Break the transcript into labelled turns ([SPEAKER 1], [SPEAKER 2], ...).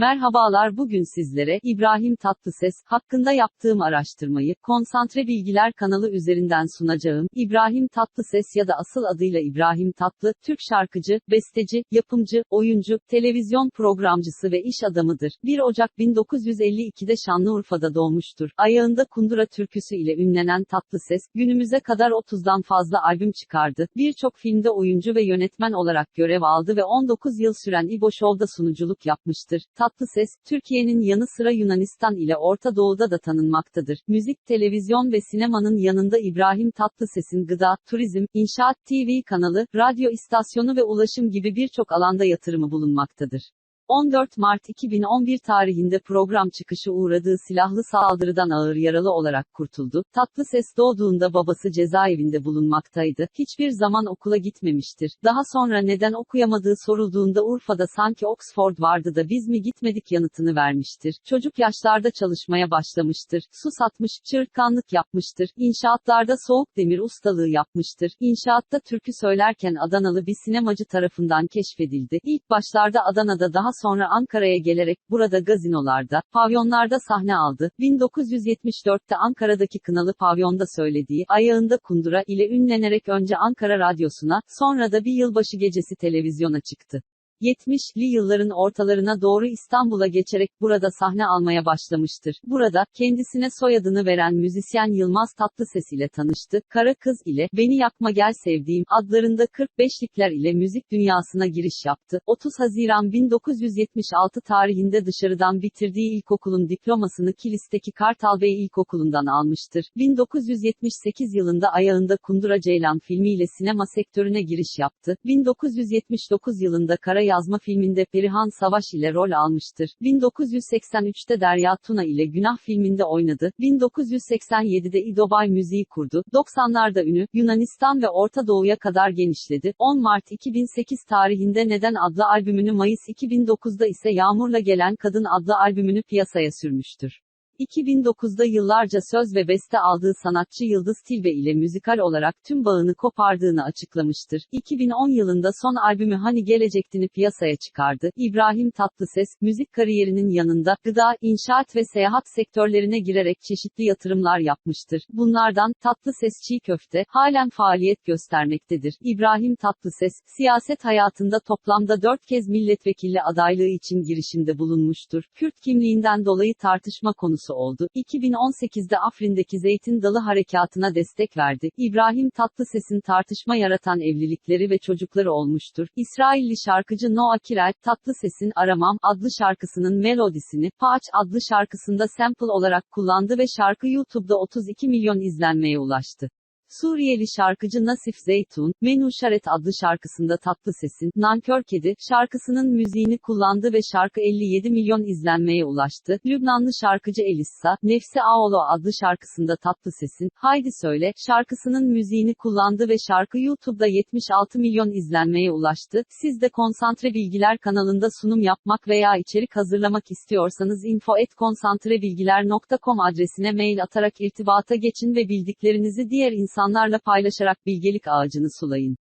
[SPEAKER 1] Merhabalar bugün sizlere, İbrahim Tatlıses, hakkında yaptığım araştırmayı, Konsantre Bilgiler kanalı üzerinden sunacağım. İbrahim Tatlıses ya da asıl adıyla İbrahim Tatlı, Türk şarkıcı, besteci, yapımcı, oyuncu, televizyon programcısı ve iş adamıdır. 1 Ocak 1952'de Şanlıurfa'da doğmuştur. Ayağında kundura türküsü ile ünlenen Tatlıses, günümüze kadar 30'dan fazla albüm çıkardı. Birçok filmde oyuncu ve yönetmen olarak görev aldı ve 19 yıl süren İbo Show'da sunuculuk yapmıştır. Tatlıses, Türkiye'nin yanı sıra Yunanistan ile Orta Doğu'da da tanınmaktadır. Müzik, televizyon ve sinemanın yanında İbrahim Tatlıses'in gıda, turizm, inşaat TV kanalı, radyo istasyonu ve ulaşım gibi birçok alanda yatırımı bulunmaktadır. 14 Mart 2011 tarihinde program çıkışı uğradığı silahlı saldırıdan ağır yaralı olarak kurtuldu. Tatlıses doğduğunda babası cezaevinde bulunmaktaydı. Hiçbir zaman okula gitmemiştir. Daha sonra neden okuyamadığı sorulduğunda Urfa'da sanki Oxford vardı da biz mi gitmedik yanıtını vermiştir. Çocuk yaşlarda çalışmaya başlamıştır. Su satmış, çırtkanlık yapmıştır. İnşaatlarda soğuk demir ustalığı yapmıştır. İnşaatta türkü söylerken Adanalı bir sinemacı tarafından keşfedildi. İlk başlarda Adana'da daha sonra Ankara'ya gelerek, burada gazinolarda, pavyonlarda sahne aldı. 1974'te Ankara'daki Kınalı Pavyon'da söylediği, ayağında kundura ile ünlenerek önce Ankara Radyosu'na, sonra da bir yılbaşı gecesi televizyona çıktı. 70'li yılların ortalarına doğru İstanbul'a geçerek burada sahne almaya başlamıştır. Burada, kendisine soyadını veren müzisyen Yılmaz Tatlıses ile tanıştı. Kara Kız ile, Beni Yakma Gel Sevdiğim, adlarında 45'likler ile müzik dünyasına giriş yaptı. 30 Haziran 1976 tarihinde dışarıdan bitirdiği ilkokulun diplomasını Kilis'teki Kartal Bey İlkokulu'ndan almıştır. 1978 yılında Ayağında Kundura Ceylan filmiyle sinema sektörüne giriş yaptı. 1979 yılında Kara yazma filminde Perihan Savaş ile rol almıştır. 1983'te Derya Tuna ile Günah filminde oynadı. 1987'de İdobay müziği kurdu. 90'larda ünü, Yunanistan ve Orta Doğu'ya kadar genişledi. 10 Mart 2008 tarihinde Neden adlı albümünü Mayıs 2009'da ise Yağmurla Gelen Kadın adlı albümünü piyasaya sürmüştür. 2009'da yıllarca söz ve beste aldığı sanatçı Yıldız Tilbe ile müzikal olarak tüm bağını kopardığını açıklamıştır. 2010 yılında son albümü Hani Gelecektini piyasaya çıkardı. İbrahim Tatlıses, müzik kariyerinin yanında, gıda, inşaat ve seyahat sektörlerine girerek çeşitli yatırımlar yapmıştır. Bunlardan, Tatlıses Çiğ Köfte, halen faaliyet göstermektedir. İbrahim Tatlıses, siyaset hayatında toplamda 4 kez milletvekili adaylığı için girişimde bulunmuştur. Kürt kimliğinden dolayı tartışma konusu oldu. 2018'de Afrin'deki Zeytin Dalı Harekatı'na destek verdi. İbrahim Tatlıses'in tartışma yaratan evlilikleri ve çocukları olmuştur. İsrailli şarkıcı Noah Kirel, Tatlıses'in Aramam adlı şarkısının melodisini, Paç adlı şarkısında sample olarak kullandı ve şarkı YouTube'da 32 milyon izlenmeye ulaştı. Suriyeli şarkıcı Nasif Zeytun, Menuşaret adlı şarkısında Tatlı Ses'in, Nankör Kedi, şarkısının müziğini kullandı ve şarkı 57 milyon izlenmeye ulaştı. Lübnanlı şarkıcı Elissa, Nefsi Aolo adlı şarkısında Tatlı Ses'in, Haydi Söyle, şarkısının müziğini kullandı ve şarkı YouTube'da 76 milyon izlenmeye ulaştı. Siz de Konsantre Bilgiler kanalında sunum yapmak veya içerik hazırlamak istiyorsanız info@konsantrebilgiler.com adresine mail atarak irtibata geçin ve bildiklerinizi diğer insanlarla paylaşarak bilgelik ağacını sulayın.